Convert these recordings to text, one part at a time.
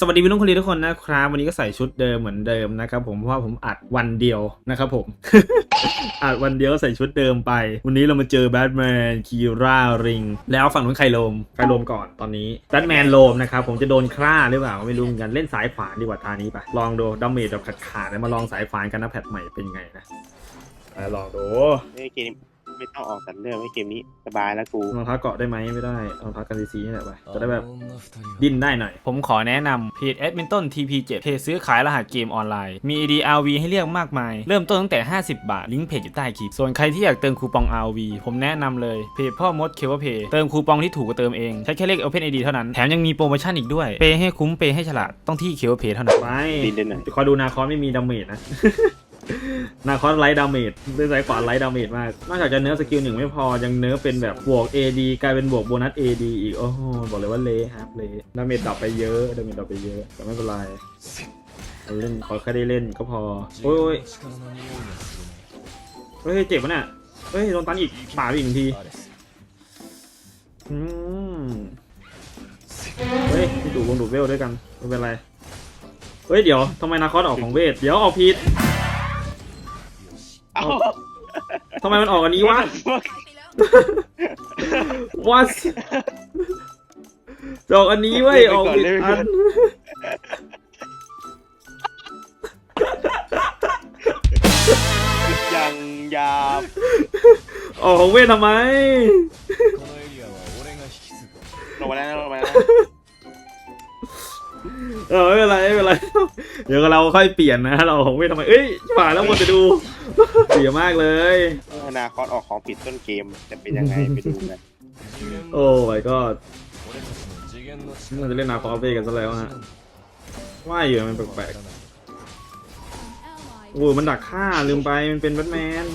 สวัสดีพี่น้องคนดีทุกคนนะครับ วันนี้ก็ใส่ชุดเดิมเหมือนเดิมนะครับผมเพราะว่าผมอัดวันเดียวนะครับผม อัดวันเดียวใส่ชุดเดิมไป วันนี้เรามาเจอแบทแมนคีราริงแล้วฝั่งนู้นใครโลมใครโลมก่อนตอนนี้แบทแมนโลมนะครับผมจะโดนฆ่าหรือเปล่าไม่รู้เหมือนกันเล่นสายขวานดีกว่าทานี้ไปลองดูดาเมจแบบขาดๆแล้วมาลองสายขวานกันนะแพทใหม่เป็นไงนะลองดูเฮ้ยเกม ไม่ต้องออกสันเรื่องไม่เกมนี้สบายแล้วกูรองเท้าเกาะได้ไหมไม่ได้รองเท้ากันซีซีนี่แหละไปจะได้แบบดิดิ้นได้หน่อย ผมขอแนะนำเพจ a d m i n t o n TP7 เพจซื้อขายรหัสเกมออนไลน์ มี AD RV ให้เลือกมากมาย เริ่มต้นตั้งแต่ 50 บาท ลิงก์เพจอยู่ใต้คลิป ส่วนใครที่อยากเติมคูปอง RV ผมแนะนำเลยเพจพ่อมดเคเวเพย์เติมคูปองที่ถูกกว่าเติมเอง ใช้แค่เลข Open ID เท่านั้น แถมยังมีโปรโมชั่นอีกด้วย เปย์ให้คุ้ม เปย์ให้ฉลาด ต้องที่เคเวเพย์เท่านั้นไปดินเดินหน่อยคอยดูนาคอนไม่มีดาเมจนะ นาคอนไลท์ดาเมจด้วยสายขวาไลท์ดาเมจมาก นอกจากจะเนื้อสกิลหนึ่งไม่พอ ยังเนื้อเป็นแบบบวก AD กลายเป็นบวกโบนัส AD อีก โอ้โห บอกเลยว่าเละครับเละดาเมจดับไปเยอะ ดาเมจดับไปเยอะ แต่ไม่เป็นไรเล่นขอแค่ได้เล่นก็พอ โอ้ยเฮ้ยเจ็บปะเนี่ยเฮ้ยโดนตันอีกป่าดอีกหนึ่งทีอืมเฮ้ยพี่ดูวงดูเวลด้วยกันไม่เป็นไร เฮ้ยเดี๋ยวทำไมนาคอสออกของเวท เดี๋ยวออกผิด ทำไมมันออกอันนี้วะ what จะออกอันนี้เว้ย ออกผิดอัน ยังยาบออกของเวททำไม ลงมาแล้วลงมาแล้ว เออไม่เป็นไรไม่เป็นไร เดี๋ยวเราค่อยเปลี่ยนนะ เราออกของเวททำไมเอ้ยผ่านแล้วหมดจะดู เสียมากเลย อนาคตออกของผิดต้นเกมจะเป็นยังไงไปดูกันโอ้ my god มันจะเล่นนาคอสเวทกันซะแล้วฮะว่าอยู่มันแปลกๆโอ้ยมันดักฆ่าลืมไปมันเป็นแบทแมน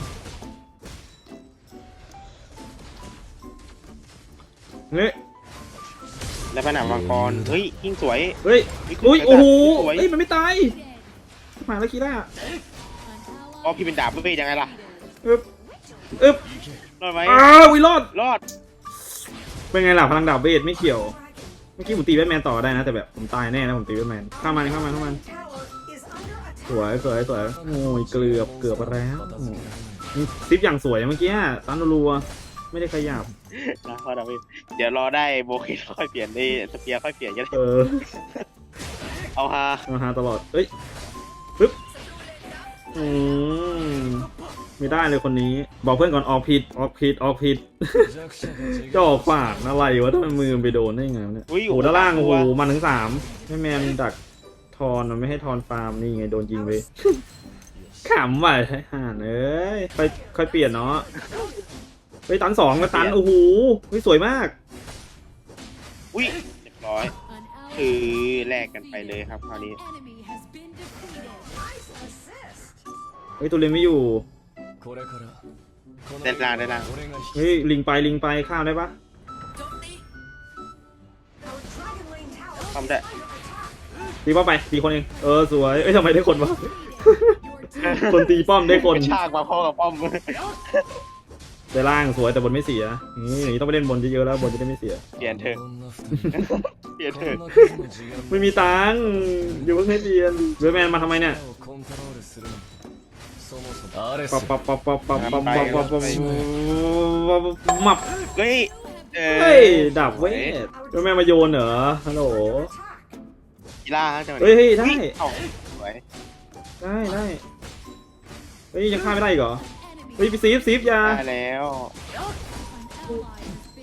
เฮ้ย แล้วผนังมังกรเฮ้ยยิ่งสวย เฮ้ยอุ้ยโอ้โหสวย เฮ้ยมันไม่ตายมาแล้วคีร่าอ๋อพี่เป็นดาบไม่เป็นยังไงล่ะอึ๊บอึ๊บรอดไหมอ้าววิรอด รอดเป็นไงล่ะพลังดาบเบสไม่เกี่ยว เมื่อกี้ผมตีแบทแมนต่อได้นะแต่แบบผมตายแน่นะผมตีแบทแมนข้ามมันข้ามมันข้ามมัน สวยสวยสวยโอ้ยเกือบเกือบไปแล้วนี่ซิปอย่างสวยเมื่อกี้ตันรัวๆ ไม่ได้ขยับ นะพอดาบเดี๋ยวรอได้โบคิดค่อยเปลี่ยนได้สเปียร์ค่อยเปลี่ยนก็ได้เออเอาฮามาหาตลอดเอ้ยปึ๊บอืมไม่ได้เลยคนนี้ บอกเพื่อนก่อนออกผิดออกผิดออกผิด จะออกขวางอะไรวะถ้ามันมือมันไปโดนได้ไงวะเนี่ยอุ้ยโอ้โหด้านล่างโอ้โหมันถึงสามไม่แมนดักทอนมันไม่ให้ทอนฟาร์มนี่ไงโดนยิงไปขำว่ะไอ้ห่านเอ้ยค่อยค่อยเปลี่ยนเนาะ ไปตันสองมาตันโอ้โหเฮ้ยสวยมาก อุ้ยเรียบร้อย คือแลกกันไปเลยครับคราวนี้ เฮ้ยตัวเลนไม่อยู่ เดินล่างเดินล่าง เฮ้ยลิงไปลิงไปข้ามได้ปะทำได้ตีป้อมไปตีคนเองเออสวยเอ้ยทำไมได้คนวะ คนตีป้อมได้คนกระชากมาพ่อกับป้อม ได้ล่างสวยแต่บนไม่เสียนี่อย่างนี้ต้องไปเล่นบนเยอะๆแล้วบนจะได้ไม่เสีย เปลี่ยนเถอะ เปลี่ยนเถอะไม่มีตังค์อยู่เพิ่งให้เปลี่ยนเวแมนมาทำไมเนี่ยปับปับปับปับปับปับปับปับปับมับเฮ้ยเออเฮ้ยดับเวทเวแมนมาโยนเหรอฮัลโหลกีฬาฮะจังหวะเฮ้ยเฮ้ยได้อุ๊เอ้าสวยได้ได้เฮ้ยยังฆ่าไม่ได้อีกเหรอ เฮ้ยไปซีฟซีฟยา ได้แล้ว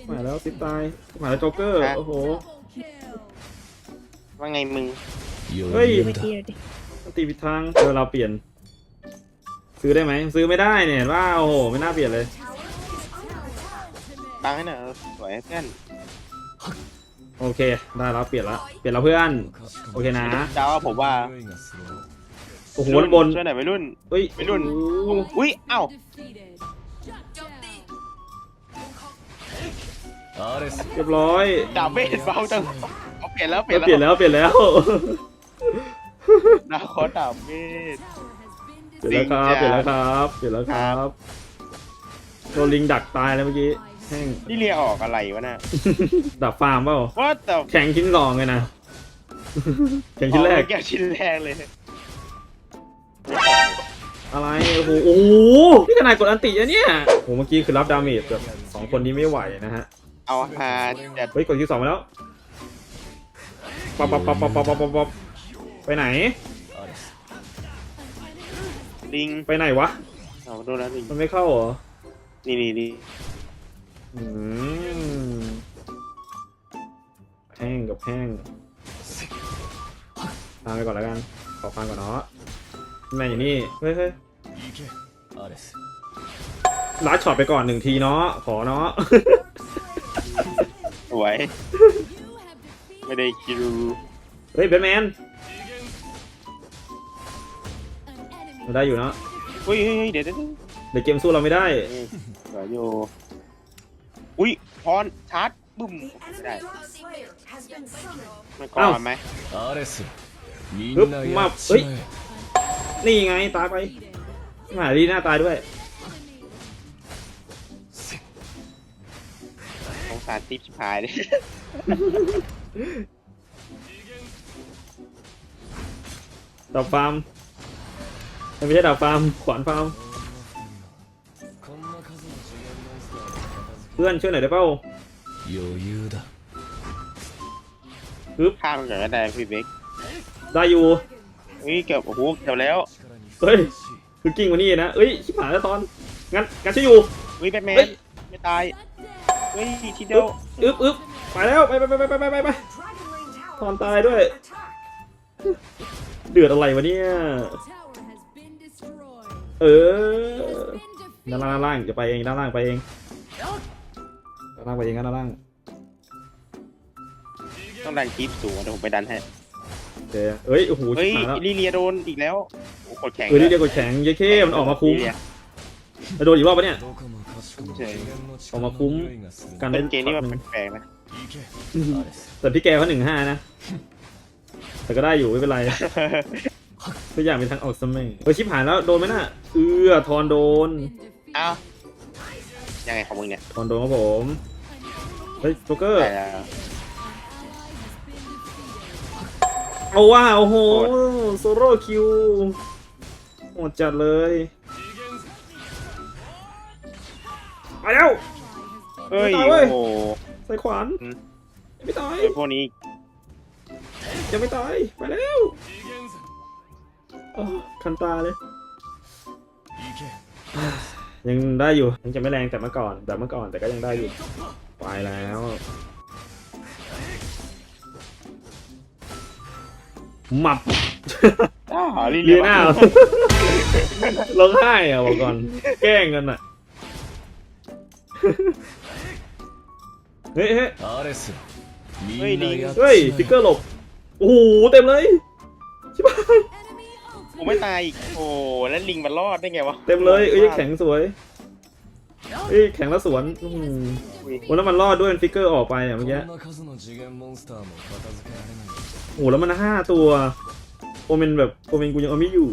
มาแล้วซีฟตายมาแล้วโจ๊กเกอร์ โอ้โห ว่าไงมึงเฮ้ยตีผิดทางเออเราเปลี่ยน ซื้อได้ไหม ซื้อไม่ได้เนี่ยเห็นว่าโอ้โห ไม่น่าเปลี่ยนเลยบังให้หน่อยเออสวยเพื่อนโอเค ได้แล้วเปลี่ยนละ เปลี่ยนแล้วเพื่อน โอเคนะดาวว่าผมว่าโอ้โหบนช่วยหน่อยไปรุ่น เฮ้ยไม่รุ่น โอ้โหอุ้ยเอ้าเรียบร้อยดาบเบสเบาจังเอาเปลี่ยนแล้วเปเปลี่ลี่ยยนนแล้วแล้วเปลี่ยนแล้วดาวคอดาบเบสเปลี่ยนแล้วครับ เปลี่ยนแล้วครับ เปลี่ยนแล้วครับโดนลิงดักตายแล้วเมื่อกี้แห้ง นี่เรียกออกอะไรวะน่ะ ดับฟาร์มเปล่าว่าแต่แข่งชิ้นสองเลยนะ แข่งชิ้นแรกแก้วชิ้นแรกเลย อะไรโอ้โหโอ้โหนี่ขนาดกดอันติอะเนี่ยโอ้โหเมื่อกี้คือรับดาเมจแบบสองคนนี้ไม่ไหวนะฮะเอาหาจัดเฮ้ยกดคิวสองมาแล้วปั๊บปั๊บปั๊บปั๊บปั๊บปั๊บปั๊บไปไหน ลิงไปไหนวะเอาโดนแล้วลิงมันไม่เข้าเหรอนี่นี่นี่อืมแห้งกับแห้งตามไปก่อนแล้วกันขอฟังก่อนเนาะ แม่อยู่นี่ เฮ้ยเฮ้ยลัดช็อตไปก่อนหนึ่งทีเนาะ ขอเนาะ สวย ไม่ได้คิว เฮ้ยแบทแมนเราได้อยู่เนาะ เฮ้ยเฮ้ยเฮ้ยเดี๋ยวเดี๋ยวเดี๋ยว เดี๋ยวเกมสู้เราไม่ได้ เออสวยอยู่อุ้ยพรชาร์จบึ้มไม่ได้ มันก่อนไหม アレスみฮึบんな มา やっ เฮ้ ち ย まえ นี่ไงตายไปหมาดีหน้าตายด้วย สงสารติ๊บชิบหายเลย ดอกฟาร์มไม่ใช่ดอกฟาร์ม ขวานฟาร์ม こんな数の次元モンスターを片付 เพื่อนช่วยหน่อยได้เปล่า け余裕だ ข้ามเหนือได้พี่เบค ได้อยู่ เฮ้ยเกือบโอ้โหเกือบแล้ว力にเฮ้ยคือกิ้งมานี่นะเอ้ยชิบหายแล้วตอน งั้นงั้นช่วยอยู่ เฮ้ยแบทแมเฮ้นยไม่ตายเฮ้ยทีเดียวอึ๊บอึ๊บไปแล้วไปไปไปไปไปไปไปตอนตายด้วย เดือดอะไรวะเนี่ย เออด้านล่างด้านล่างจะไปเองด้านล่างไปเองด้านล่างไปเองกันด้านล่างต้องดันคลิปสูงเดี๋ยวผมไปดันให้ เดี๋ยวเอ้ยโอ้โหเฮ้ยลีเลียโดนอีกแล้วโอ้โหกดแข็งเออลีเลียวกดแข็งเยเข้มันออกมาคุ้มลิแล้วโดนอีกรอบปะเนี่ย ออกมาคุ้ม การเล่นเกมนี้มันแปลกนะแต่พี่แกเขาหนึ่งห้านะ แต่ก็ได้อยู่ไม่เป็นไรทุกอย่างเป็นทางออกเสมอเฮ้ยชิบหายแล้วโดนไหมน่ะ เอือทอนโดน เอ้ายังไงของมึงเนี่ยทอนโดนครับผม เฮ้ยโจ๊กเกอร์แเอาว่าโอ้โหโหโซโล่คิวโหดจัดเลยไปแล้วเฮ้ยไม่ตายเว้ยโอ้โหใส่ขวานอืมยังไม่ตายไอ้พวกนี้ยังไม่ตายไปแล้วอ้าวคันตาเลย行けยังได้อยู่ยังจะไม่แรงแต่เมื่อก่อนแบบเมื่อก่อนแต่ก็ยังได้อยู่ ไปแล้ว หมับ อ้าวลิ ลี เลีย หน้า ร้องไห้อ่ะบอกก่อน แกล้งกันอ่ะ เฮ้ยเฮ้ย アレスみんなやっち เฮ้ย ま ฟิกเก え อร์หลบ โอ้โห เต็มเลย ชิบหาย กูไม่ตายอีกโอ้แล้วลิงมันรอดได้ไงวะ เต็มเลย เอ้ยแข็งสวย เอ้ยแข่งแล้วสวนโอ้แล้วมันรอดด้วยฟิกเกอร์ออกไปอะเมื่อกี้โอ้แล้วมันห้าตัว โอเมนแบบโอเมนกูยังเอาไม่อยู่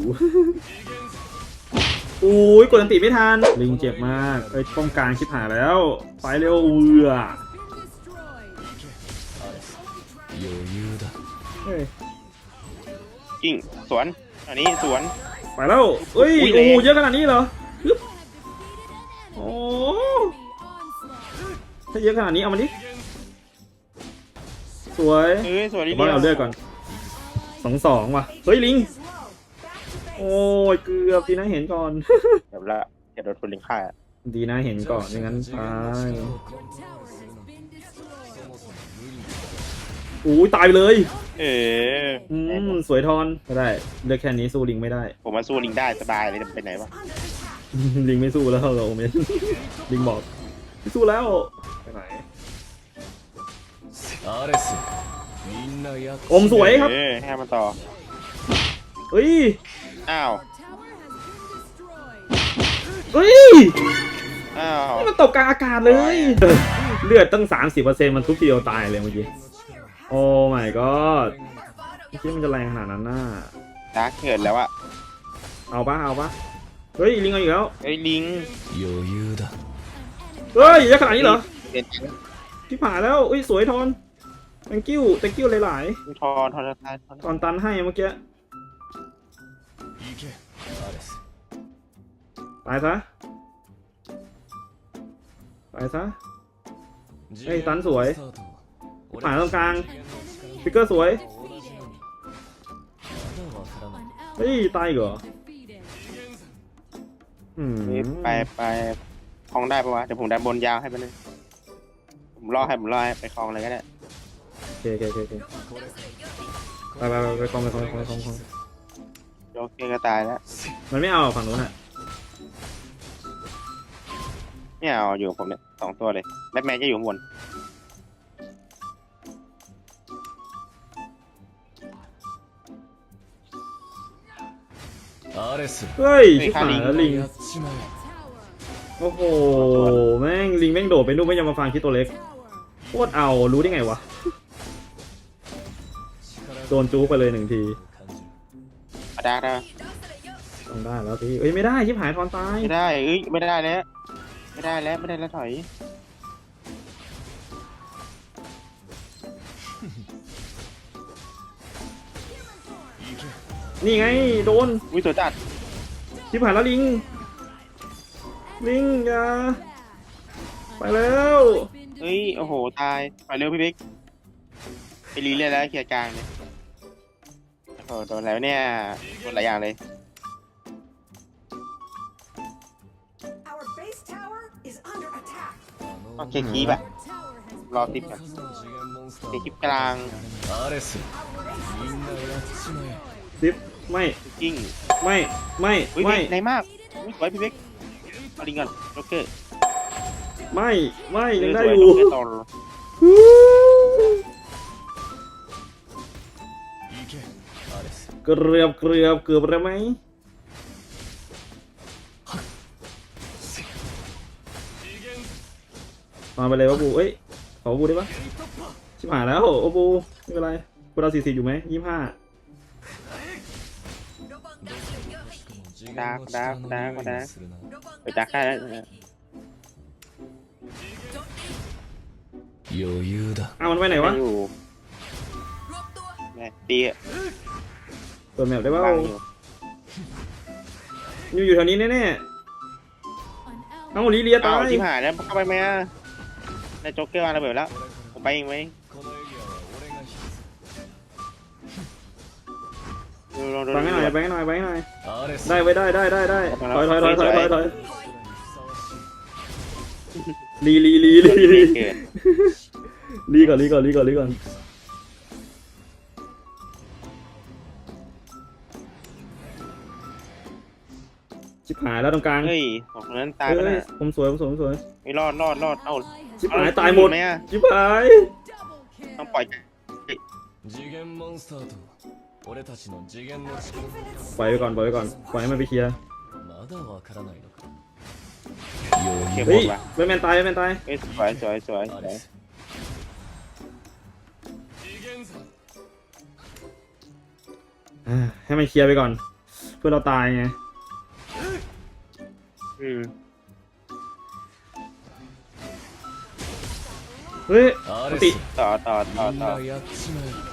อุ้ยกดอันติไม่ทัน ลิงเจ็บมากเอ้ยป้องกลางชิบหายแล้ว ไปเร็วเอือเฮ้ยกิ้งสวน อันนี้สวน ไปแล้วเอ้ยโอ้เยอะขนาดนี้เหรอ ถ้าเยอะขนาดนี้เอามาดิ สวยเอ้ยสวัสดีมว่เอาเลือดก่อนสองสองว่ะ เฮ้ยลิง โอ้ยเกือบดีนะเห็นก่อน เดี๋ยวละเดี๋ยวโดนคนลิงฆ่าดีนะเห็นก่อนไม่งั้นตายอู้ยตายไปเลยเอออืมสวยทอนก็ได้เลือกแค่นี้สู้ลิงไม่ได้ ผมมาสู้ลิงได้สบายเลยจะไปไหนวะ ลิงไม่สู้แล้วเราเมนลิงบอกไม่สู้แล้วไปไหนอมสวยครับเอ้ให้มันต่อเอ้ยอ้าวเอ้ยอ้าวมันตกกลางอากาศเลย เลือดตั้ง 30%มันทุบทีเดียวตายเลยเมื่อกี้โอ้ my god คิดมันจะแรงขนาดนั้นน่าดาเกิดแล้วอะเอาปะเอาปะ เฮ้ยลิงเอาอีกแล้วไอ้ลิงเฮ้ยเยอะขนาดนี้เหรอที่ผ่าแล้วอุ้ยสวยทอน thank you thank you หลายๆทอนทอนทอนทอนตันให้เมื่อกี้ไปซะไปซะ เฮ้ยตันสวย ผ่าตรงกลางสปิกเกอร์สวยเฮ้ยตายอีกเหรอ อืม นี่ไปไปคลองได้ปะวะ เดี๋ยวผมดันบนยาวให้ไปเลยผมรอให้ผมรอให้ไปคลองเลยก็ได้ โอเคโอเคโอเคโอเคไปไปไปไปคลองไปคลองไปคลองไปคลองไปคลอง โอเคก็ตายแล้ว มันไม่เอาฝั่งนู้นอ่ะ ไม่เอาอยู่กับผมเนี่ยสองตัวเลยแบทแมนจะอยู่ข้างบน アレス เฮ้ย เฮ้ย ชิบหายแล้วลิง やっ โอ้โห แม่งลิงแม่งโดดไปนู่นไม่ยอมมาฟังคิดตัวเล็กโคตรเอารู้ได้ไงวะ โดนจู๊ไปเลยหนึ่งทีมาได้แล้วต้องได้แล้วพี่เอ้ยไม่ได้ยิบหายทอนตายไม่ได้เอ้ยไม่ได้แล้วไม่ได้แล้วไม่ได้แล้วถอยนี่ไงโดนวิสยตัวจัดยิบหายแล้วลิง ลิงอย่าไปแล้ว เฮ้ยโอ้โหตายไปเร็วพี่บิ๊กไปรีเรียนแล้วเคลียร์กลางเนี่ยโอ้โหโดนแล้วเนี่ยโดนหลายอย่างเลย Our base tower is under attack. โอเคคีบอะ รอติด こ ก่อน の数の次元モンスタ เคลีย ー ร์คลิปกลาง アレスみんなやっちまえ ซิปไม่ กิ้ง ไม่ ไม่ อุ้ย ไม่ ในมากอุ้ยสวยพี่บิ๊ก มาดิงก่อนโอเคไม่ไม่ยังได้อยู่เกลือบเกลือบเกือบแล้วไหมมาไปเลยวะบูเอ้ยขอบูได้ปะชิบหายแล้วโอบูไม่เป็นไรกูเราวสี่สิบอยู่ไหมยี่ห้า 次元の力の匂いがするな ไปจักได้แล้ว 余裕だ อ้าวมันไปไหนวะ อยู่แม่ตีอะ เปิดแมปได้ป่า บังอยู่ อยู่อยู่แถวนี้แน่ๆเอ้าลีเลีย อ้า ตา วย ชิบหายแล้วเข้าไปไหมอ่ะในโจ๊กเกอร์มาระเบิดแล้ว ผมไปเองไหม ลอบังให้หน่อยบังให้หน่อยบังให้หน่อย ได้ไว้ได้ได้ได้ได้ถอยถอยถอยถอยถอยถอยรีรีรีรีรีรีก่อนรีก่อนรีก่อนรีก่อนชิบหายแล้วตรงกลางเฮ้ยของนั้นตายไปแล้วผมสวยผมสวยผมสวยไม่รอดรอดรอดเอาชิบหายตายหมดชิบหายต้องปล่อย 俺たちの次元の力 ปล่อยไปก่อนปล่อยไปก่อนปล่อยให้มันไปเคลียร์ まだわからないのか เก็บหม เฮ้ย ดว่ะ แบทแมนตายแบทแมนตาย เฮ้ยสวยสวยสวยส ア วย レス อ่าให้มันเคลียร์ไปก่อน เพื่อเราตายไง อืม เฮ้ย ア ป レ กติ ス ต่อต่อต่อ みん ต่อ なやっちまえ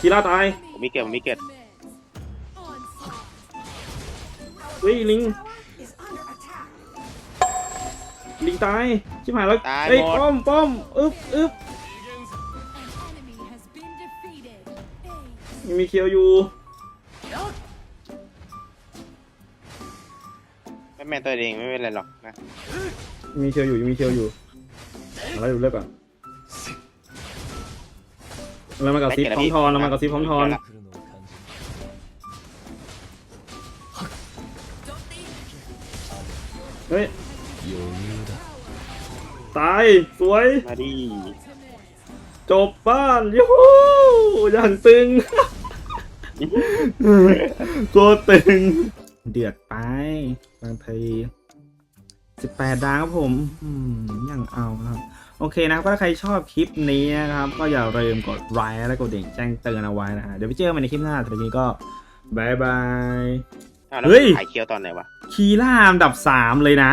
คีร่าตาย ผมมีเก็บผมมีเก็บเฮ้ยลิง Tower is under attack. ลิงตาย ชิบหายแล้วตายเฮ้ยหมด ป้อมป้อมอึ๊บอึ๊บ enemy has been defeated. ยังมีเคียวอยู่แม่แม่ตัวเองไม่เป็นไรหรอกนะ ยังมีเคียวอยู่ยังมีเคียวอยู่เอาแล้วดูเลิกก่อน เรามากับซิปพร้อมทอนเรามากับซิปพร้อมทอนเฮ้ยตาย สวยจบบ้านยูฮูยังตึง ตัวตึง เดือดไป บางที18บแปครับผมยังเอาครับ โอเคนะครับถ้าใครชอบคลิปนี้นะครับ ก็อย่าลืมกดไลค์และกดดิ่งแจ้งเตือนเอาไว้นะฮะเดี๋ยวไปเจอกันในคลิปหน้าสำหรับวันนี้ก็บายบาย อ้าวแล้วเฮ้ย ขายเคียวตอนไหนวะ คีล่าอันดับ 3 เลยนะ